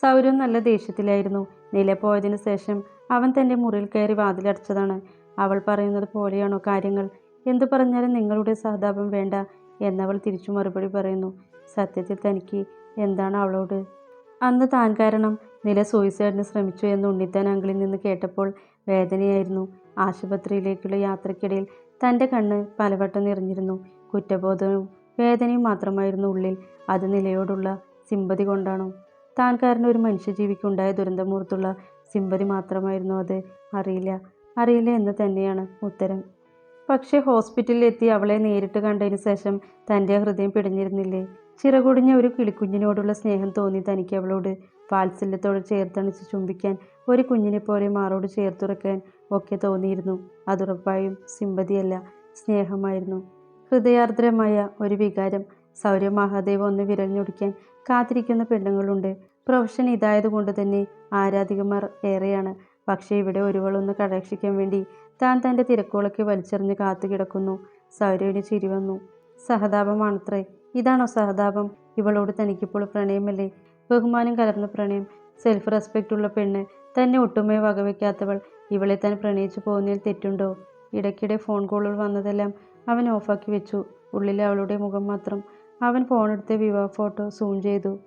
സൗരവ് നല്ല ദേഷ്യത്തിലായിരുന്നു. നില പോയതിന് ശേഷം അവൻ തന്റെ മുറിയിൽ കയറി വാതിലടച്ചതാണ്. അവൾ പറയുന്നത് പോലെയാണോ കാര്യങ്ങൾ? എന്തു പറഞ്ഞാലും നിങ്ങളുടെ സഹതാപം വേണ്ട എന്നവൾ തിരിച്ചു മറുപടി പറയുന്നു. സത്യത്തിൽ തനിക്ക് എന്താണ് അവളോട്? അന്ന് താൻ കാരണം നില സൂയിസൈഡിന് ശ്രമിച്ചു എന്ന് ഉണ്ണിത്താൻ അങ്കിളിൽ നിന്ന് കേട്ടപ്പോൾ വേദനയായിരുന്നു. ആശുപത്രിയിലേക്കുള്ള യാത്രക്കിടയിൽ തന്റെ കണ്ണ് പലവട്ടം നിറഞ്ഞിരുന്നു. കുറ്റബോധവും വേദനയും മാത്രമായിരുന്നു ഉള്ളിൽ. അത് നിലയോടുള്ള സിമ്പതി കൊണ്ടാണോ? താൻ കാരണം ഒരു മനുഷ്യജീവിക്കുണ്ടായ ദുരന്തമൂർത്തുള്ള സിമ്പതി മാത്രമായിരുന്നു അത്. അറിയില്ല. അറിയില്ല എന്ന് തന്നെയാണ് ഉത്തരം. പക്ഷേ ഹോസ്പിറ്റലിൽ എത്തി അവളെ നേരിട്ട് കണ്ടതിന് ശേഷം തന്റെ ഹൃദയം പിടഞ്ഞിരുന്നില്ലേ? ചിറകുടിഞ്ഞ ഒരു കിളിക്കുഞ്ഞിനോടുള്ള സ്നേഹം തോന്നി തനിക്ക് അവളോട്. വാത്സല്യത്തോട് ചേർത്തണിച്ച് ചുംബിക്കാൻ ഒരു കുഞ്ഞിനെ പോലെ മാറോട് ചേർത്തുറക്കാൻ ഒക്കെ തോന്നിയിരുന്നു. അതുറപ്പായും സിമ്പതിയല്ല സ്നേഹമായിരുന്നു. ഹൃദയാർദ്രമായ ഒരു വികാരം സൗര്യ മഹാദേവ് ഒന്ന് വിരഞ്ഞൊടിക്കാൻ കാത്തിരിക്കുന്ന പെണ്ണുങ്ങളുണ്ട്. പ്രൊഫഷൻ ഇതായതുകൊണ്ട് തന്നെ ആരാധികമാർ ഏറെയാണ്. പക്ഷേ ഇവിടെ ഒരുവളൊന്ന് കടാക്ഷിക്കാൻ വേണ്ടി താൻ തന്റെ തിരക്കുകളൊക്കെ വലിച്ചെറിഞ്ഞ് കാത്തു കിടക്കുന്നു സൗരവിന് ചിരി വന്നു. സഹതാപമാണത്രേ. ഇതാണോ സഹതാപം? ഇവളോട് തനിക്കിപ്പോൾ പ്രണയമല്ലേ? ബഹുമാനം കലർന്ന പ്രണയം. സെൽഫ് റെസ്പെക്റ്റ് ഉള്ള പെണ്ണ്. തന്നെ ഒട്ടുമേ വകവയ്ക്കാത്തവൾ ഇവളെ താൻ പ്രണയിച്ചു പോകുന്നതിൽ തെറ്റുണ്ടോ? ഇടയ്ക്കിടെ ഫോൺ കോളുകൾ വന്നതെല്ലാം അവൻ ഓഫാക്കി വെച്ചു. ഉള്ളിലെ അവളുടെ മുഖം മാത്രം അവൻ ഫോണെടുത്ത് വിവാഹ ഫോട്ടോ സൂം ചെയ്തു.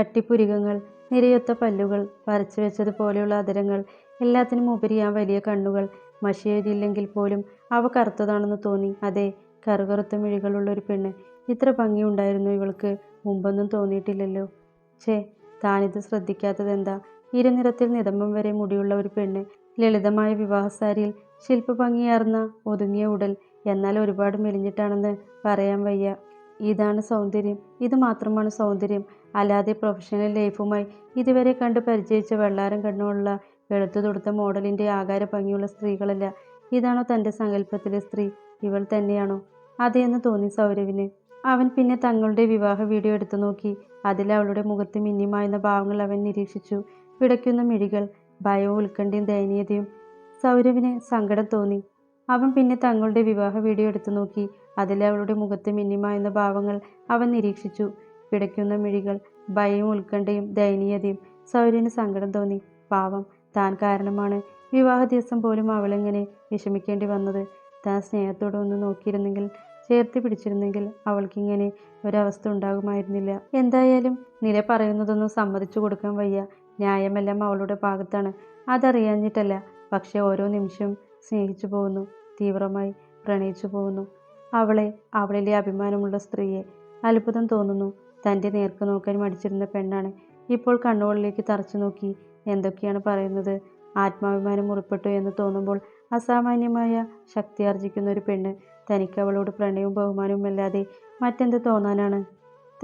കട്ടിപ്പുരികങ്ങൾ നിരയൊത്ത പല്ലുകൾ വരച്ചു വെച്ചതുപോലെയുള്ള അതിരങ്ങൾ എല്ലാത്തിനും ഉപരി ആ വലിയ കണ്ണുകൾ. മഷിയെഴുതിയില്ലെങ്കിൽ പോലും അവ കറുത്തതാണെന്ന് തോന്നി. അതെ കറുകറുത്ത മിഴികളുള്ള ഒരു പെണ്ണ്. ഇത്ര ഭംഗിയുണ്ടായിരുന്നു ഇവൾക്ക്. മുമ്പൊന്നും തോന്നിയിട്ടില്ലല്ലോ. ഛേ താനിത് ശ്രദ്ധിക്കാത്തതെന്താ? ഇരുനിറത്തിൽ നിതമ്പം വരെ മുടിയുള്ള ഒരു പെണ്ണ്. ലളിതമായ വിവാഹസാരിയിൽ ശില്പഭംഗിയാർന്ന ഒതുങ്ങിയ ഉടൽ. എന്നാൽ ഒരുപാട് മെലിഞ്ഞിട്ടാണെന്ന് പറയാൻ വയ്യ. ഇതാണ് സൗന്ദര്യം. ഇത് മാത്രമാണ് സൗന്ദര്യം. അല്ലാതെ പ്രൊഫഷണൽ ലൈഫുമായി ഇതുവരെ കണ്ട് പരിചയിച്ച വെള്ളാരം കണ്ണുള്ള വെളുത്തു തൊടുത്ത മോഡലിന്റെ ആകാര ഭംഗിയുള്ള സ്ത്രീകളല്ല. ഇതാണോ തന്റെ സങ്കല്പത്തിലെ സ്ത്രീ. ഇവൾ തന്നെയാണോ? അതെയെന്ന് തോന്നി സൗരവിന്. അവൻ പിന്നെ തങ്ങളുടെ വിവാഹ വീഡിയോ എടുത്തു നോക്കി. അതിൽ അവളുടെ മുഖത്ത് മിന്നിമായുന്ന ഭാവങ്ങൾ അവൻ നിരീക്ഷിച്ചു. പിടയ്ക്കുന്ന മിഴികൾ ഭയവും ഉത്കണ്ഠയും ദയനീയതയും. സൗരവിന് സങ്കടം തോന്നി. അവൻ പിന്നെ തങ്ങളുടെ വിവാഹ വീഡിയോ എടുത്തു നോക്കി. അതിലെ അവളുടെ മുഖത്ത് എന്ന ഭാവങ്ങൾ അവൻ നിരീക്ഷിച്ചു. പിടയ്ക്കുന്ന മിഴികൾ ഭയവും ഉത്കണ്ഠയും ദയനീയതയും സൗര്യന് സങ്കടം തോന്നി. പാവം താൻ കാരണമാണ്. വിവാഹ ദിവസം പോലും അവളെങ്ങനെ വിഷമിക്കേണ്ടി വന്നത്? താൻ സ്നേഹത്തോടെ ഒന്ന് നോക്കിയിരുന്നെങ്കിൽ ചേർത്ത് പിടിച്ചിരുന്നെങ്കിൽ അവൾക്കിങ്ങനെ ഒരവസ്ഥ ഉണ്ടാകുമായിരുന്നില്ല. എന്തായാലും നില പറയുന്നതൊന്നും സമ്മതിച്ചു കൊടുക്കാൻ വയ്യ. ന്യായമെല്ലാം അവളുടെ ഭാഗത്താണ്. അതറിയാഞ്ഞിട്ടല്ല. പക്ഷേ ഓരോ നിമിഷവും സ്നേഹിച്ചു പോകുന്നു. തീവ്രമായി പ്രണയിച്ചു പോകുന്നു. അവളെ അവളിലെ അഭിമാനമുള്ള സ്ത്രീയെ അത്ഭുതം തോന്നുന്നു. തന്റെ നേർക്ക് നോക്കാൻ മടിച്ചിരുന്ന പെണ്ണാണ് ഇപ്പോൾ കണ്ണുകളിലേക്ക് തറച്ചു നോക്കി എന്തൊക്കെയാണ് പറയുന്നത്? ആത്മാഭിമാനം മുറിപ്പെട്ടു എന്ന് തോന്നുമ്പോൾ അസാമാന്യമായ ശക്തി ആർജിക്കുന്ന ഒരു പെണ്ണ് തനിക്ക് അവളോട് പ്രണയവും ബഹുമാനവും അല്ലാതെ മറ്റെന്ത് തോന്നാനാണ്?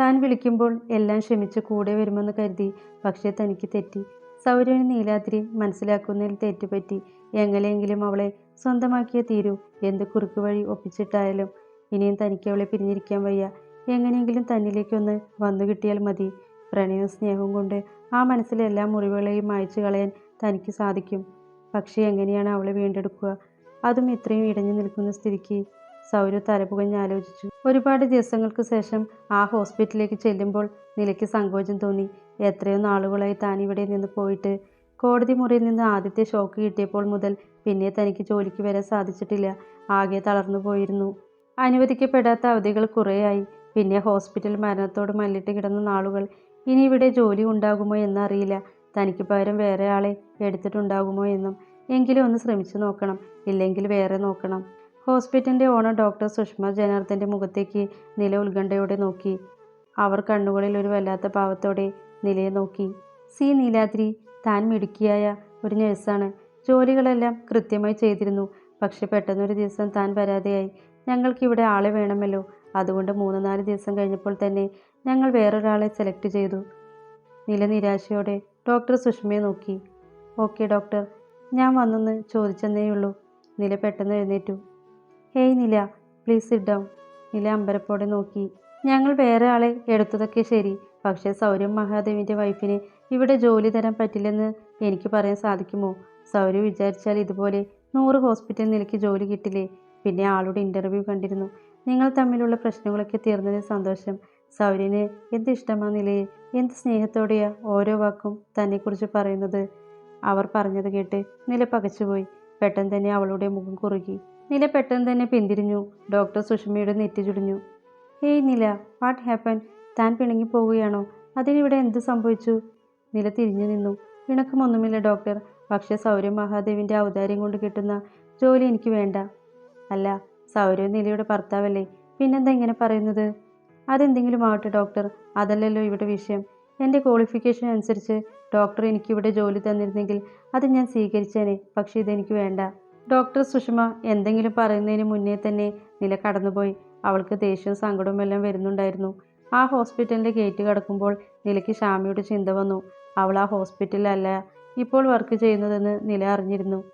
താൻ വിളിക്കുമ്പോൾ എല്ലാം ക്ഷമിച്ച് കൂടെ വരുമെന്ന് കരുതി പക്ഷേ തനിക്ക് തെറ്റി. സൗരവിന് നീലാദ്രി മനസ്സിലാക്കുന്നതിൽ തെറ്റുപറ്റി എങ്ങനെയെങ്കിലും അവളെ സ്വന്തമാക്കിയ തീരൂ. എന്ത് കുറുക്ക് വഴി ഒപ്പിച്ചിട്ടായാലും ഇനിയും തനിക്ക് അവളെ പിരിഞ്ഞിരിക്കാൻ വയ്യ. എങ്ങനെയെങ്കിലും തന്നിലേക്കൊന്ന് വന്നു കിട്ടിയാൽ മതി. പ്രണയവും സ്നേഹവും കൊണ്ട് ആ മനസ്സിലെ എല്ലാ മുറിവുകളെയും മായച്ചു കളയാൻ തനിക്ക് സാധിക്കും. പക്ഷേ എങ്ങനെയാണ് അവളെ വീണ്ടെടുക്കുക? അതും ഇത്രയും ഇടഞ്ഞു നിൽക്കുന്ന സ്ഥിതിക്ക് സൗരവ് തലപുകഞ്ഞ് ആലോചിച്ചു. ഒരുപാട് ദിവസങ്ങൾക്ക് ശേഷം ആ ഹോസ്പിറ്റലിലേക്ക് ചെല്ലുമ്പോൾ നിലയ്ക്ക് സങ്കോചം തോന്നി. എത്രയോ നാളുകളായി താൻ ഇവിടെ നിന്ന് പോയിട്ട് കോടതി മുറിയിൽ നിന്ന് ആദ്യത്തെ ഷോക്ക് കിട്ടിയപ്പോൾ മുതൽ പിന്നെ തനിക്ക് ജോലിക്ക് വരാൻ സാധിച്ചിട്ടില്ല. ആകെ തളർന്നു പോയിരുന്നു. അനുവദിക്കപ്പെടാത്ത അവധികൾ കുറേയായി. പിന്നെ ഹോസ്പിറ്റൽ മരണത്തോട് മല്ലിട്ട് കിടന്ന നാളുകൾ. ഇനി ഇവിടെ ജോലി ഉണ്ടാകുമോ എന്നറിയില്ല. തനിക്ക് പകരം വേറെ ആളെ എടുത്തിട്ടുണ്ടാകുമോ എന്നും. എങ്കിലും ഒന്ന് ശ്രമിച്ചു നോക്കണം. ഇല്ലെങ്കിൽ വേറെ നോക്കണം. ഹോസ്പിറ്റലിന്റെ ഓണർ ഡോക്ടർ സുഷമ ജനാർദ്ദന്റെ മുഖത്തേക്ക് നില ഉത്കണ്ഠയോടെ നോക്കി. അവർ കണ്ണുകളിൽ ഒരു വല്ലാത്ത ഭാവത്തോടെ നിലയെ നോക്കി. സി. നീലാദ്രി താൻ മിടുക്കിയായ ഒരു നഴ്സാണ്. ജോലികളെല്ലാം കൃത്യമായി ചെയ്തിരുന്നു. പക്ഷെ പെട്ടെന്നൊരു ദിവസം താൻ പരാതിയായി. ഞങ്ങൾക്കിവിടെ ആളെ വേണമല്ലോ. അതുകൊണ്ട് മൂന്ന് നാല് ദിവസം കഴിഞ്ഞപ്പോൾ തന്നെ ഞങ്ങൾ വേറൊരാളെ സെലക്ട് ചെയ്തു. നില നിരാശയോടെ ഡോക്ടർ സുഷമയെ നോക്കി. ഓക്കെ ഡോക്ടർ ഞാൻ വന്നെന്ന് ചോദിച്ചെന്നേയുള്ളൂ. നില പെട്ടെന്ന് എഴുന്നേറ്റു. ഹേയ് നില പ്ലീസ് സിറ്റ് ഡൗൺ നില അമ്പരപ്പോടെ നോക്കി. ഞങ്ങൾ വേറെ ആളെ എടുത്തതൊക്കെ ശരി പക്ഷേ സൗര്യം മഹാദേവിന്റെ വൈഫിന് ഇവിടെ ജോലി തരാൻ പറ്റില്ലെന്ന് എനിക്ക് പറയാൻ സാധിക്കുമോ? സൗര്യ വിചാരിച്ചാൽ ഇതുപോലെ നൂറ് ഹോസ്പിറ്റൽ നിലയ്ക്ക് ജോലി കിട്ടില്ലേ? പിന്നെ ആളുടെ ഇന്റർവ്യൂ കണ്ടിരുന്നു. നിങ്ങൾ തമ്മിലുള്ള പ്രശ്നങ്ങളൊക്കെ തീർന്നതിൽ സന്തോഷം. സൗര്യന് എന്ത് ഇഷ്ടമാ നിലയെ? എന്ത് സ്നേഹത്തോടെയാ ഓരോ വാക്കും തന്നെക്കുറിച്ച് പറയുന്നത്? അവർ പറഞ്ഞത് കേട്ട് നില പകച്ചുപോയി. പെട്ടെന്ന് തന്നെ അവളുടെ മുഖം കുറുകി. നില പെട്ടെന്ന് തന്നെ പിന്തിരിഞ്ഞു. ഡോക്ടർ സുഷമയുടെ നെറ്റി ചുടിഞ്ഞു. ഹേയ് നില വാട്ട് ഹാപ്പൻ താൻ പിണങ്ങി പോവുകയാണോ? അതിനിവിടെ എന്ത് സംഭവിച്ചു? നില തിരിഞ്ഞു നിന്നു. പിണക്കമൊന്നുമില്ല ഡോക്ടർ. പക്ഷേ സൗരവ് മഹാദേവിന്റെ ഔദാര്യം കൊണ്ട് കിട്ടുന്ന ജോലി എനിക്ക് വേണ്ട. അല്ല സൗരവ് നിലയുടെ ഭർത്താവല്ലേ. പിന്നെന്താ ഇങ്ങനെ പറയുന്നത്? അതെന്തെങ്കിലും ആവട്ടെ ഡോക്ടർ. അതല്ലല്ലോ ഇവിടെ വിഷയം. എന്റെ ക്വാളിഫിക്കേഷൻ അനുസരിച്ച് ഡോക്ടർ എനിക്കിവിടെ ജോലി തന്നിരുന്നെങ്കിൽ അത് ഞാൻ സ്വീകരിച്ചേനെ. പക്ഷേ ഇതെനിക്ക് വേണ്ട. ഡോക്ടർ സുഷമ എന്തെങ്കിലും പറയുന്നതിന് മുന്നേ തന്നെ നില കടന്നുപോയി. അവൾക്ക് ദേഷ്യവും സങ്കടവും എല്ലാം വരുന്നുണ്ടായിരുന്നു. ആ ഹോസ്പിറ്റലിന്റെ ഗേറ്റ് കടക്കുമ്പോൾ നിലയ്ക്ക് ഷാമിയുടെ ചിന്ത വന്നു. അവൾ ആ ഹോസ്പിറ്റലല്ല ഇപ്പോൾ വർക്ക് ചെയ്യുന്നതെന്ന് നില അറിഞ്ഞിരുന്നു.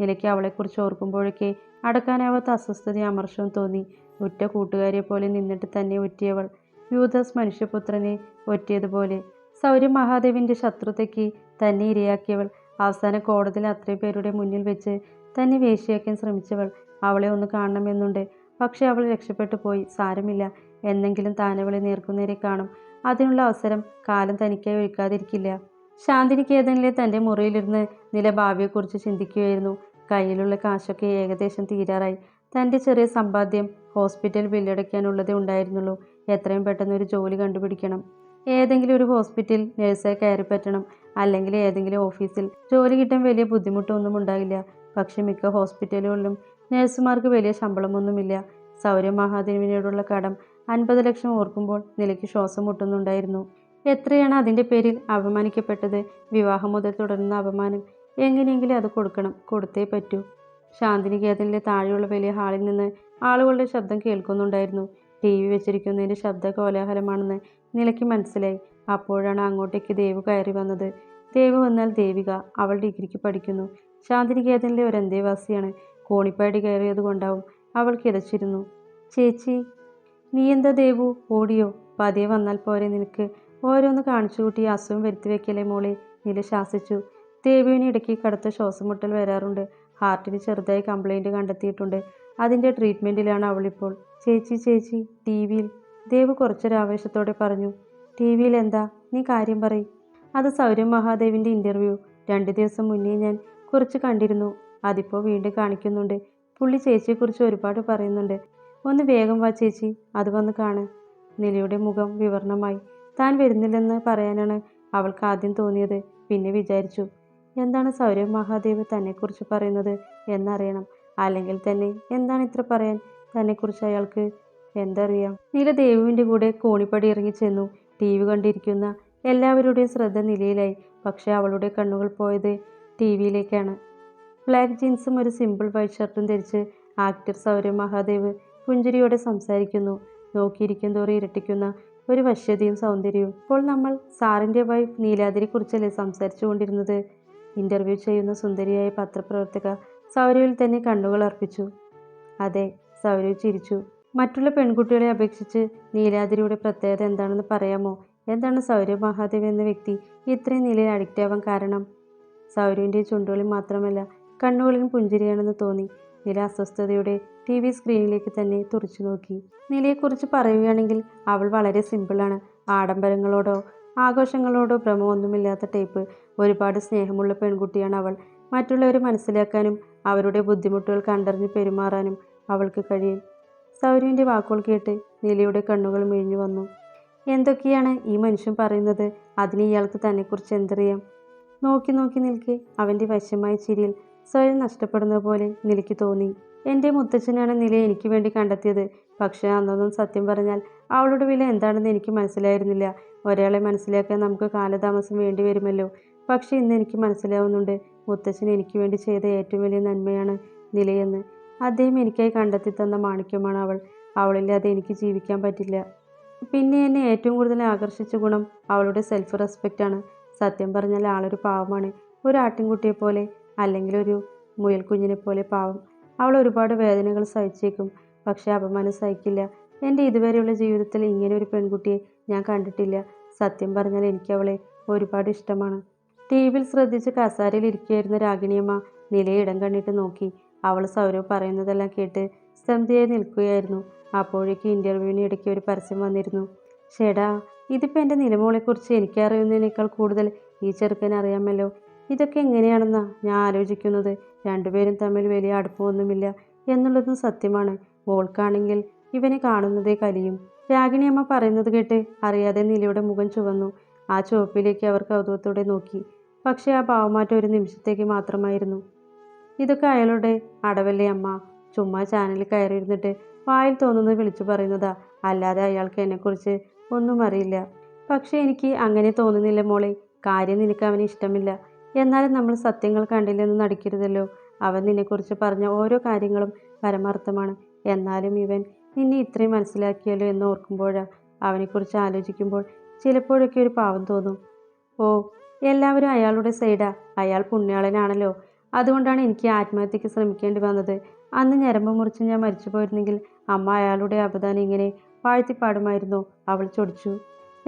നിലയ്ക്ക് അവളെക്കുറിച്ച് ഓർക്കുമ്പോഴൊക്കെ അടക്കാനാവാത്ത അസ്വസ്ഥതയും അമർഷവും തോന്നി. ഒറ്റ കൂട്ടുകാരിയെ പോലെ നിന്നിട്ട് തന്നെ ഒറ്റിയവൾ. യൂതസ് മനുഷ്യപുത്രനെ ഒറ്റിയതുപോലെ. സൗര്യ മഹാദേവിന്റെ ശത്രുതയ്ക്ക് തന്നെ ഇരയാക്കിയവൾ. അവസാന കോടതിയിൽ അത്രയും പേരുടെ മുന്നിൽ വെച്ച് തന്നെ വേശിയാക്കാൻ ശ്രമിച്ചവൾ അവളെ ഒന്ന് കാണണമെന്നുണ്ട്. പക്ഷെ അവൾ രക്ഷപ്പെട്ടു പോയി. സാരമില്ല. എന്നെങ്കിലും താനവളെ നേർക്കുന്നേരെ കാണും. അതിനുള്ള അവസരം കാലം തനിക്കായി ഒഴിക്കാതിരിക്കില്ല ശാന്തിനികേതനിലെ തന്റെ മുറിയിലിരുന്ന് നില ഭാവിയെക്കുറിച്ച് ചിന്തിക്കുകയായിരുന്നു. കയ്യിലുള്ള കാശൊക്കെ ഏകദേശം തീരാറായി. തന്റെ ചെറിയ സമ്പാദ്യം ഹോസ്പിറ്റൽ ബില്ലടയ്ക്കാനുള്ളതേ ഉണ്ടായിരുന്നുള്ളൂ. എത്രയും പെട്ടെന്ന് ഒരു ജോലി കണ്ടുപിടിക്കണം. ഏതെങ്കിലും ഒരു ഹോസ്പിറ്റൽ നഴ്സായി കയറി പറ്റണം അല്ലെങ്കിൽ ഏതെങ്കിലും ഓഫീസിൽ ജോലി കിട്ടാൻ വലിയ ബുദ്ധിമുട്ടൊന്നും ഉണ്ടാകില്ല. പക്ഷേ മിക്ക ഹോസ്പിറ്റലുകളിലും നഴ്സുമാർക്ക് വലിയ ശമ്പളമൊന്നുമില്ല. സൗര്യ മഹാദേവിനോടുള്ള കടം അൻപത് ലക്ഷം ഓർക്കുമ്പോൾ നിലയ്ക്ക് ശ്വാസം മുട്ടുന്നുണ്ടായിരുന്നു. എത്രയാണ് അതിന്റെ പേരിൽ അപമാനിക്കപ്പെട്ടത്? വിവാഹം മുതൽ തുടരുന്ന അപമാനം എങ്ങനെയെങ്കിലും അത് കൊടുക്കണം കൊടുത്തേ പറ്റൂ. ശാന്തിനികേതനിലെ താഴെയുള്ള വലിയ ഹാളിൽ നിന്ന് ആളുകളുടെ ശബ്ദം കേൾക്കുന്നുണ്ടായിരുന്നു. ടി വി വെച്ചിരിക്കുന്നതിന്റെ ശബ്ദ കോലാഹലമാണെന്ന് നിലയ്ക്ക് മനസ്സിലായി. അപ്പോഴാണ് അങ്ങോട്ടേക്ക് ദേവ് കയറി വന്നത്. ദേവ് വന്നാൽ ദേവിക അവൾ ഡിഗ്രിക്ക് പഠിക്കുന്നു. ശാന്തിനികേതനിലെ ഒരു അന്തേവാസിയാണ്. കോണിപ്പാടി കയറിയത് കൊണ്ടാവും അവൾ കിതച്ചിരുന്നു. ചേച്ചി നീ എന്താ ദേവു? ഓടിയോ? പതിയെ വന്നാൽ പോരെ നിനക്ക്. ഓരോന്ന് കാണിച്ചു കൂട്ടി അസുഖം വരുത്തി വെക്കലേ മോളെ? നില ശാസിച്ചു. ദേവുവിന് ഇടയ്ക്ക് കടുത്ത ശ്വാസം മുട്ടൽ വരാറുണ്ട്. ഹാർട്ടിന് ചെറുതായി കംപ്ലൈന്റ് കണ്ടെത്തിയിട്ടുണ്ട്. അതിന്റെ ട്രീറ്റ്മെന്റിലാണ് അവളിപ്പോൾ ചേച്ചി ചേച്ചി ടി വിയിൽ. ദേവ് കുറച്ചൊരു ആവേശത്തോടെ പറഞ്ഞു. ടി വിയിൽ എന്താ നീ കാര്യം പറ അത് സൗരവ് മഹാദേവിന്റെ ഇന്റർവ്യൂ രണ്ട് ദിവസം മുന്നേ ഞാൻ കുറച്ച് കണ്ടിരുന്നു. അതിപ്പോൾ വീണ്ടും കാണിക്കുന്നുണ്ട്. പുള്ളി ചേച്ചിയെക്കുറിച്ച് ഒരുപാട് പറയുന്നുണ്ട്. ഒന്ന് വേഗം വാ ചേച്ചി. അത് വന്ന് കാണ്. നിലയുടെ മുഖം വിവരണമായി താൻ വരുന്നില്ലെന്ന് പറയാനാണ് അവൾക്ക് ആദ്യം തോന്നിയത്. പിന്നെ വിചാരിച്ചു എന്താണ് സൗരവ് മഹാദേവ് തന്നെക്കുറിച്ച് പറയുന്നത് എന്നറിയണം. അല്ലെങ്കിൽ തന്നെ എന്താണ് ഇത്ര പറയാൻ? തന്നെക്കുറിച്ച് അയാൾക്ക് എന്തറിയാം? നീല ദേവുവിന്റെ കൂടെ കോണിപ്പടി ഇറങ്ങി ചെന്നു. ടി വി കണ്ടിരിക്കുന്ന എല്ലാവരുടെയും ശ്രദ്ധ നിലയിലായി. പക്ഷേ അവളുടെ കണ്ണുകൾ പോയത് ടി വിയിലേക്കാണ് ബ്ലാക്ക് ജീൻസും ഒരു സിമ്പിൾ വൈറ്റ് ഷർട്ടും ധരിച്ച് ആക്ടർ സൗരവ് മഹാദേവ് പുഞ്ചിരിയോടെ സംസാരിക്കുന്നു. നോക്കിയിരിക്കും തോറും ഇരട്ടിക്കുന്ന ഒരു വശ്യതയും സൗന്ദര്യവും. ഇപ്പോൾ നമ്മൾ സാറിന്റെ വൈഫ് നീലാതിരെക്കുറിച്ചല്ലേ സംസാരിച്ചു കൊണ്ടിരുന്നത് ഇന്റർവ്യൂ ചെയ്യുന്ന സുന്ദരിയായ പത്രപ്രവർത്തക സൗരവിൽ തന്നെ കണ്ണുകൾ അർപ്പിച്ചു. അതെ സൗരവ് ചിരിച്ചു. മറ്റുള്ള പെൺകുട്ടികളെ അപേക്ഷിച്ച് നീലാദ്രിയുടെ പ്രത്യേകത എന്താണെന്ന് പറയാമോ? എന്താണ് സൗരവ് മഹാദേവ് എന്ന വ്യക്തി ഇത്രയും നിലയിൽ അഡിക്റ്റ് ആവാൻ കാരണം? സൗരവിന്റെ ചുണ്ടുകളിൽ മാത്രമല്ല കണ്ണുകളിലും പുഞ്ചിരിയാണെന്ന് തോന്നി. നില അസ്വസ്ഥതയോടെ ടി വി സ്ക്രീനിലേക്ക് തന്നെ തുറച്ചു നോക്കി. നിലയെക്കുറിച്ച് പറയുകയാണെങ്കിൽ അവൾ വളരെ സിമ്പിളാണ് ആഡംബരങ്ങളോടോ ആഘോഷങ്ങളോടോ ഭ്രമമൊന്നുമില്ലാത്ത ടൈപ്പ് ഒരുപാട് സ്നേഹമുള്ള പെൺകുട്ടിയാണ് അവൾ. മറ്റുള്ളവരെ മനസ്സിലാക്കാനും അവരുടെ ബുദ്ധിമുട്ടുകൾ കണ്ടറിഞ്ഞ് പെരുമാറാനും അവൾക്ക് കഴിയും. സൗരവിന്റെ വാക്കുകൾ കേട്ട് നിലയുടെ കണ്ണുകൾ മിഴിഞ്ഞു വന്നു. എന്തൊക്കെയാണ് ഈ മനുഷ്യൻ പറയുന്നത്? അതിന് ഇയാൾക്ക് തന്നെക്കുറിച്ച് എന്തറിയാം? നോക്കി നോക്കി നിൽക്കെ അവന്റെ വശ്യമായ ചിരിയിൽ സ്വയം നഷ്ടപ്പെടുന്ന പോലെ നിലയ്ക്ക് തോന്നി. എന്റെ മുത്തച്ഛനാണ് നില എനിക്ക് വേണ്ടി കണ്ടെത്തിയത്. പക്ഷേ അന്നൊന്നും സത്യം പറഞ്ഞാൽ അവളുടെ വില എന്താണെന്ന് എനിക്ക് മനസ്സിലായിരുന്നില്ല. ഒരാളെ മനസ്സിലാക്കാൻ നമുക്ക് കാലതാമസം വേണ്ടി വരുമല്ലോ. പക്ഷേ ഇന്ന് എനിക്ക് മനസ്സിലാവുന്നുണ്ട് മുത്തച്ഛൻ എനിക്ക് വേണ്ടി ചെയ്ത ഏറ്റവും വലിയ നന്മയാണ് നിലയെന്ന്. അദ്ദേഹം എനിക്കായി കണ്ടെത്തി തന്ന മാണിക്യമാണ് അവൾ. അവളില്ലാതെ എനിക്ക് ജീവിക്കാൻ പറ്റില്ല. പിന്നെ എന്നെ ഏറ്റവും കൂടുതൽ ആകർഷിച്ച ഗുണം അവളുടെ സെൽഫ് റെസ്പെക്റ്റ് ആണ്. സത്യം പറഞ്ഞാൽ ആളൊരു പാവമാണ്. ഒരു ആട്ടിൻകുട്ടിയെ പോലെ അല്ലെങ്കിൽ ഒരു മുയൽക്കുഞ്ഞിനെ പോലെ പാവം. അവൾ ഒരുപാട് വേദനകൾ സഹിച്ചേക്കും. പക്ഷേ അപമാനം സഹിക്കില്ല. എന്റെ ഇതുവരെയുള്ള ജീവിതത്തിൽ ഇങ്ങനെ ഒരു പെൺകുട്ടിയെ ഞാൻ കണ്ടിട്ടില്ല. സത്യം പറഞ്ഞാൽ എനിക്ക് അവളെ ഒരുപാട് ഇഷ്ടമാണ്. ടി വിയിൽ ശ്രദ്ധിച്ച് കസാരയിൽ ഇരിക്കുകയായിരുന്ന രാഗിണിയമ്മ നിലയിടം കണ്ടിട്ട് നോക്കി. അവൾ സൗരവ് പറയുന്നതെല്ലാം കേട്ട് സ്തംഭിയായി നിൽക്കുകയായിരുന്നു. അപ്പോഴേക്ക് ഇന്റർവ്യൂവിന് ഇടയ്ക്ക് ഒരു പരസ്യം വന്നിരുന്നു. ചേടാ ഇതിപ്പോൾ എന്റെ നിലമോളെക്കുറിച്ച് എനിക്കറിയുന്നതിനേക്കാൾ കൂടുതൽ ഈ ചെറുക്കനെ അറിയാമല്ലോ. ഇതൊക്കെ എങ്ങനെയാണെന്നാ ഞാൻ ആലോചിക്കുന്നത്? രണ്ടുപേരും തമ്മിൽ വലിയ അടുപ്പമൊന്നുമില്ല എന്നുള്ളതും സത്യമാണ്. മോൾക്കാണെങ്കിൽ ഇവനെ കാണുന്നതേ കലിയും. രാഗിണിയമ്മ പറയുന്നത് കേട്ട് അറിയാതെ നിലയുടെ മുഖം ചുവന്നു. ആ ചുവപ്പിലേക്ക് അവർ കൗതുകത്തോടെ നോക്കി. പക്ഷേ ആ ഭാവമാറ്റം ഒരു നിമിഷത്തേക്ക് മാത്രമായിരുന്നു. ഇതൊക്കെ അയാളുടെ അടവല്ലേ അമ്മ? ചുമ്മാ ചാനലിൽ കയറിയിരുന്നിട്ട് വായിൽ തോന്നുന്നത് വിളിച്ചു പറയുന്നതാ. അല്ലാതെ അയാൾക്ക് എന്നെക്കുറിച്ച് ഒന്നും അറിയില്ല. പക്ഷേ എനിക്ക് അങ്ങനെ തോന്നുന്നില്ല മോളെ. കാര്യം നിനക്ക് അവന് ഇഷ്ടമില്ല. എന്നാലും നമ്മൾ സത്യങ്ങൾ കണ്ടില്ലെന്ന് നടിക്കരുതല്ലോ. അവൻ നിന്നെക്കുറിച്ച് പറഞ്ഞ ഓരോ കാര്യങ്ങളും പരമാർത്ഥമാണ്. എന്നാലും ഇവൻ നിന്നെ ഇത്രയും മനസ്സിലാക്കിയല്ലോ എന്ന് ഓർക്കുമ്പോഴാ അവനെക്കുറിച്ച് ആലോചിക്കുമ്പോൾ ചിലപ്പോഴൊക്കെ ഒരു പാവം തോന്നും. ഓ എല്ലാവരും അയാളുടെ സൈഡാ. അയാൾ പുണ്യാളനാണല്ലോ. അതുകൊണ്ടാണ് എനിക്ക് ആത്മഹത്യക്ക് ശ്രമിക്കേണ്ടി വന്നത്. അന്ന് ഞരമ്പ് മുറിച്ച് ഞാൻ മരിച്ചു പോയിരുന്നെങ്കിൽ അമ്മ അയാളുടെ അപദാനം ഇങ്ങനെ വാഴ്ത്തിപ്പാടുമായിരുന്നു. അവൾ ചൊടിച്ചു.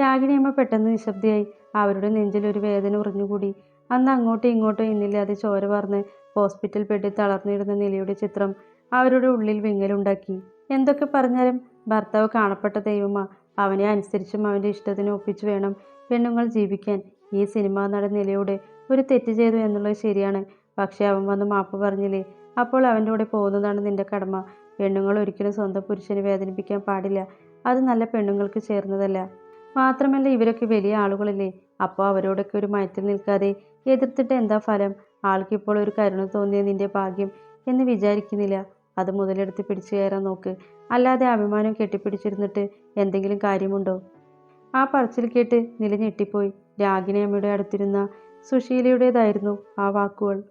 രാഗിണി അമ്മ പെട്ടെന്ന് നിശബ്ദയായി അവരുടെ നെഞ്ചിൽ ഒരു വേദന ഉറഞ്ഞുകൂടി. അന്ന് അങ്ങോട്ടും ഇങ്ങോട്ടും ഇന്നില്ലാതെ ചോര വാർന്ന് ഹോസ്പിറ്റൽ ബെഡിൽ തളർന്നിരുന്ന നിലയുടെ ചിത്രം അവരുടെ ഉള്ളിൽ വിങ്ങലുണ്ടാക്കി. എന്തൊക്കെ പറഞ്ഞാലും ഭർത്താവ് കാണപ്പെട്ട ദൈവമാ. അവനെ അനുസരിച്ചും അവന്റെ ഇഷ്ടത്തിന് ഒപ്പിച്ചു വേണം പെണ്ണുങ്ങൾ ജീവിക്കാൻ. ഈ സിനിമാ നടൻ നിലയോട് ഒരു തെറ്റ് ചെയ്തു എന്നുള്ളത് ശരിയാണ്. പക്ഷേ അവൻ വന്ന് മാപ്പ് പറഞ്ഞില്ലേ? അപ്പോൾ അവന്റെ കൂടെ പോകുന്നതാണ് നിന്റെ കടമ. പെണ്ണുങ്ങൾ ഒരിക്കലും സ്വന്തം പുരുഷനെ വേദനിപ്പിക്കാൻ പാടില്ല. അത് നല്ല പെണ്ണുങ്ങൾക്ക് ചേർന്നതല്ല. മാത്രമല്ല ഇവരൊക്കെ വലിയ ആളുകളല്ലേ. അപ്പോൾ അവരോടൊക്കെ ഒരു മയത്തിൽ നിൽക്കാതെ എതിർത്തിട്ട് എന്താ ഫലം? ആൾക്കിപ്പോൾ ഒരു കരുണ തോന്നിയ നിന്റെ ഭാഗ്യം എന്ന് വിചാരിക്കുന്നില്ല. അത് മുതലെടുത്ത് പിടിച്ചു കയറാൻ നോക്ക്. അല്ലാതെ അഭിമാനം കെട്ടിപ്പിടിച്ചിരുന്നിട്ട് എന്തെങ്കിലും കാര്യമുണ്ടോ? ആ പറച്ചിൽ കേട്ട് നില ഞെട്ടിപ്പോയി. രാഗിനി അമ്മയുടെ അടുത്തിരുന്ന സുശീലയുടേതായിരുന്നു ആ വാക്കുകൾ.